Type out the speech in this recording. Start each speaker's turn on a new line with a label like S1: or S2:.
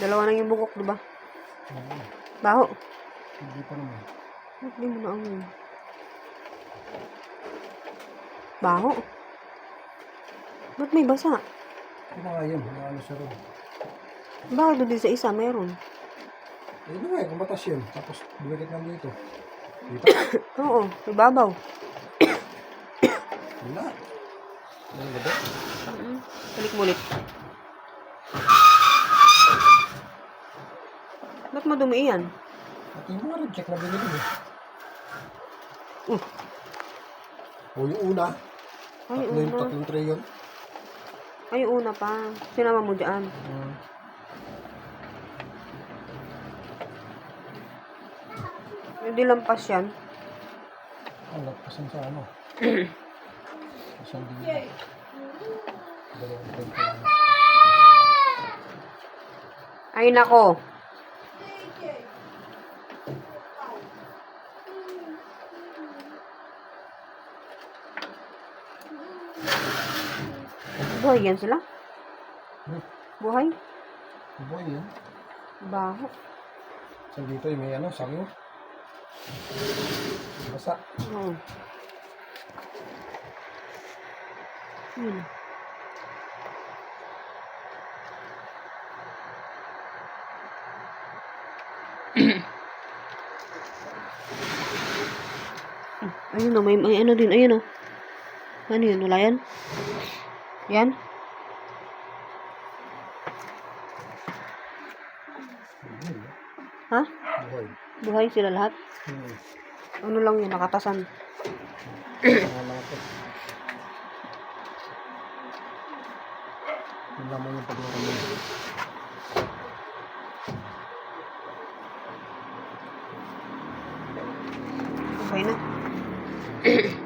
S1: Dalawa na yung bugok, di ba?
S2: Oo.
S1: Baho.
S2: Hindi pa naman.
S1: Ba't di mo na amoy? Baho. Ba't may basa?
S2: Ito na nga yun. Ano siya rin.
S1: Bakit doon din sa isa meron?
S2: Eh, ano nga eh, kung batas yun. Tapos, bumikit lang dito. Dito?
S1: Oo, may babaw.
S2: Wala. Ano ba ba?
S1: Mm-mm. Balik mo ulit. Ba't madumi yan?
S2: At yung mga red check na binili mo.
S1: Uh,
S2: O yung una.
S1: ay,
S2: Tatlo yung
S1: una.
S2: tatlong tray yun.
S1: Ay, una pa. Sinama mo dyan.
S2: Hmm.
S1: Hindi lampas yan.
S2: Ang lagpasan sa ano. Isang dito. Dalawang tray.
S1: Ay, nako. Buhay yan sila?
S2: Hmm.
S1: Buhay?
S2: Boy yun.
S1: Baho.
S2: Isang dito may ano, sangyo. Basa.
S1: Oo. Yun. Hmm, Ayun o, may, may ano din, ayun o. Ano yun, wala yan? Yan? Ha?
S2: Boy.
S1: Buhay sila lahat?
S2: Hmm.
S1: Ano lang yun, nakatasan.
S2: To. Yung lamang yung paglaran mo.
S1: Okay na.